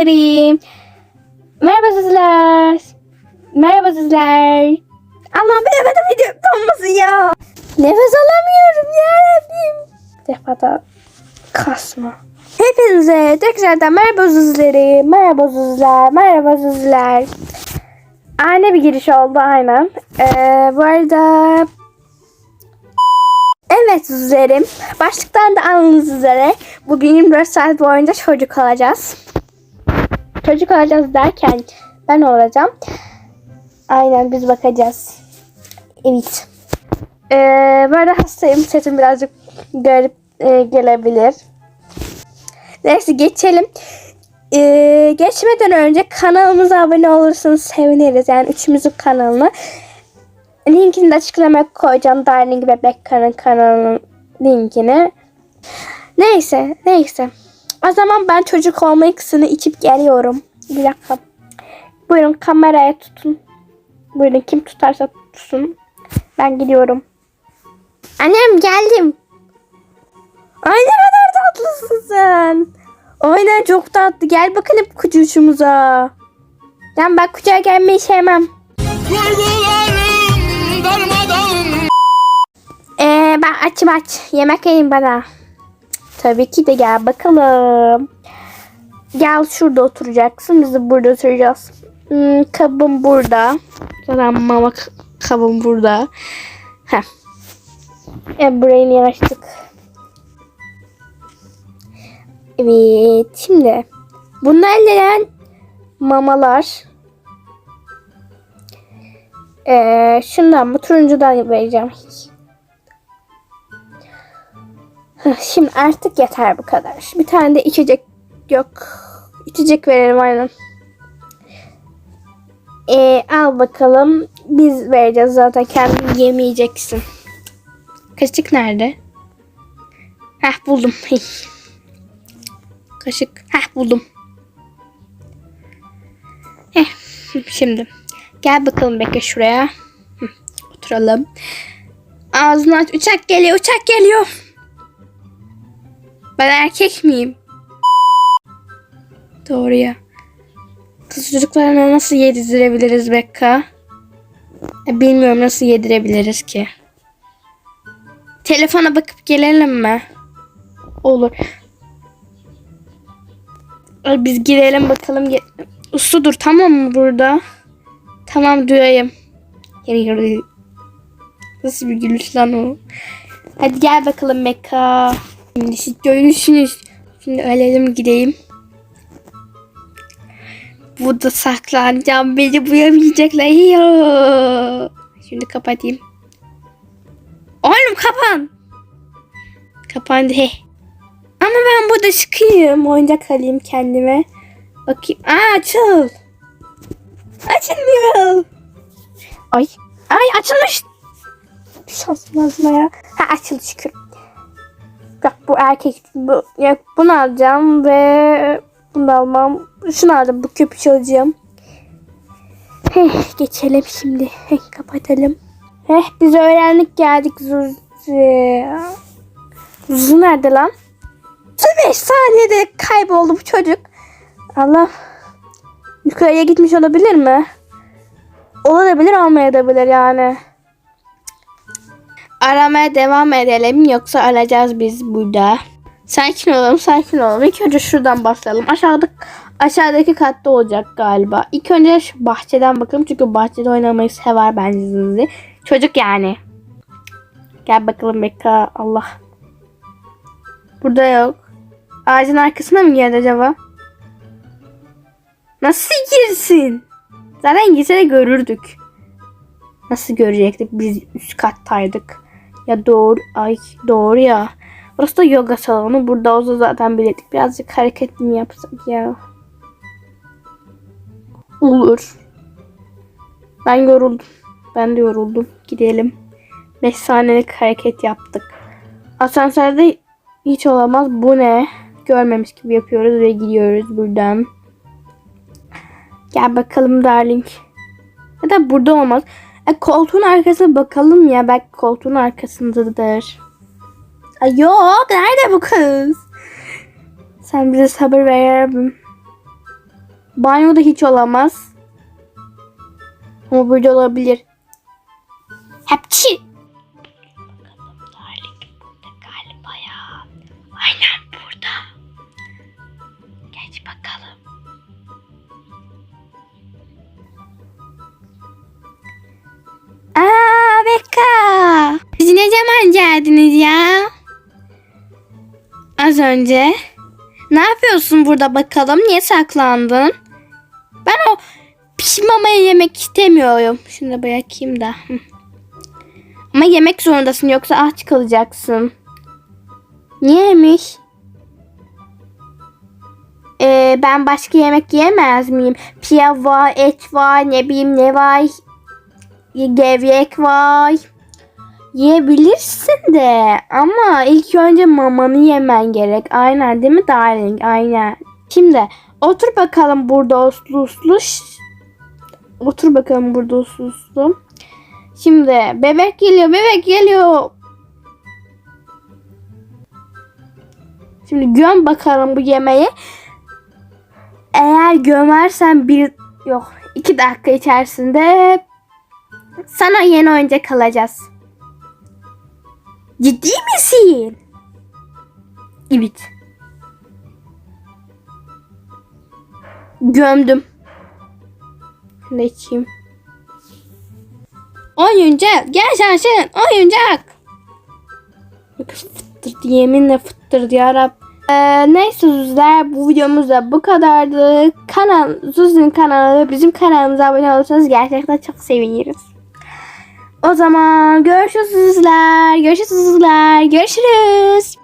Zuzlerim. Merhaba Zuzler. Merhaba Zuzler. Allah'ım bilemedim video donması ya. Nefes alamıyorum yarabbim. Defada kasma. Hepinize tekrardan merhaba Zuzleri. Merhaba Zuzler. Merhaba Zuzler. Ani bir giriş oldu aynen. Ee, bu arada Evet Zuzlerim. Başlıktan da anladığınız üzere bugün 24 saat boyunca çocuk olacağız. Çocuk olacağız derken ben olacağım. Aynen biz bakacağız. Evet. Ee, böyle hastayım. Sesim birazcık garip e, gelebilir. Neyse geçelim. Ee, geçmeden önce kanalımıza abone olursanız seviniriz. Yani üçümüzün kanalına. Linkini de açıklamaya koyacağım. Darling Bebek kanalının linkini. Neyse, neyse. O zaman ben çocuk olma ikisini içip geliyorum. Bir dakika. Buyurun kameraya tutun. Buyurun kim tutarsa tutsun. Ben gidiyorum. Annem geldim. Ay ne kadar tatlısın sen. Aynen çok tatlı. Gel bakalım kucuşumuza. Ben bak kucağa gelmeyi sevmem. Darmadağın Ee, ben açım aç. Yemek yiyin bana. Tabii ki de gel bakalım. Gel şurada oturacaksın. Biz de burada oturacağız. Hmm, kabım burada. Zaten mama kabım burada. Heh. E, burayı niye açtık? Evet. Şimdi bunlar neden mamalar? Ee, şundan bu turuncudan vereceğim. Şimdi artık yeter bu kadar. Bir tane de içecek yok. İçecek verelim aynen. Ee, al bakalım. Biz vereceğiz zaten. Kendin yemeyeceksin. Kaşık nerede? Heh buldum. Kaşık. Heh buldum. Heh, şimdi. Gel bakalım bekle şuraya. Oturalım. Ağzını aç. Uçak geliyor. Uçak geliyor. Ben erkek miyim? Doğru ya. Kız çocuklarına nasıl yedirebiliriz Bekka? E, bilmiyorum nasıl yedirebiliriz ki. Telefona bakıp gelelim mi? Olur. Biz girelim bakalım. Uslu dur tamam mı burada? Tamam duyayım. Nasıl bir gülüş lan o? Hadi gel bakalım Meka. Şimdi siz görürsünüz. Şimdi ölelim gideyim. Burada saklanacağım. Beni buyamayacaklar. Ya. Şimdi kapatayım. Oğlum kapan. Kapandı he. Ama ben burada çıkayım. Oyuncak alayım kendime. Bakayım. Aa açıl. Açılmıyor. Ay. Ay açılmış. Şansım ya. Ha açıldı şükür. Bak bu erkek. Bu, ya, bunu alacağım ve bunu almam. Şunu aldım. Bu köpüş alacağım. Heh, geçelim şimdi. Heh, kapatalım. Heh, biz öğrendik geldik Zuzi. Zuzi nerede lan? 5 saniyede kayboldu bu çocuk. Allah. Yukarıya gitmiş olabilir mi? Olabilir olmayabilir yani. Aramaya devam edelim yoksa alacağız biz burada. Sakin olalım sakin olalım. İlk önce şuradan başlayalım. Aşağıda, aşağıdaki katta olacak galiba. İlk önce şu bahçeden bakalım. Çünkü bahçede oynamayı sever bence Zizi. Çocuk yani. Gel bakalım Bekka. Allah. Burada yok. Ağacın arkasına mı geldi acaba? Nasıl girsin? Zaten girse de görürdük. Nasıl görecektik? Biz üst kattaydık. Ya doğru. Ay doğru ya. Burası da yoga salonu. Burada olsa zaten bilirdik. Birazcık hareket mi yapsak ya? Olur. Ben yoruldum. Ben de yoruldum. Gidelim. 5 saniyelik hareket yaptık. Asansörde hiç olamaz. Bu ne? Görmemiş gibi yapıyoruz ve gidiyoruz buradan. Gel bakalım darling. Da burada olmaz. E, koltuğun arkasına bakalım ya. Belki koltuğun arkasındadır. Ay yok. Nerede bu kız? Sen bize sabır ver. Banyoda hiç olamaz. Ama burada olabilir. Hepçi. Az önce. Ne yapıyorsun burada bakalım? Niye saklandın? Ben o pişmamayı yemek istemiyorum. Şunu da bırakayım da. Ama yemek zorundasın yoksa aç kalacaksın. Niyemiş? Ee, ben başka yemek yiyemez miyim? Pilav var, et var, ne bileyim ne var. Gevrek var. Yiyebilirsin de ama ilk önce mamanı yemen gerek. Aynen değil mi darling? Aynen. Şimdi otur bakalım burada uslu uslu. Otur bakalım burada uslu uslu. Şimdi bebek geliyor, bebek geliyor. Şimdi göm bakalım bu yemeği. Eğer gömersen bir yok iki dakika içerisinde sana yeni oyuncak alacağız. Ciddi misin? Evet. Gömdüm. Ne içeyim? Oyuncak. Gel şaşın. Oyuncak. Fıttırdı. Yeminle fıttırdı ya Ee, neyse Zuzler bu videomuz da bu kadardı. Kanal, Zuzi'nin kanalı bizim kanalımıza abone olursanız gerçekten çok seviniriz. O zaman görüşürüz Zuzler. Görüşürüz Zuzler. Görüşürüz.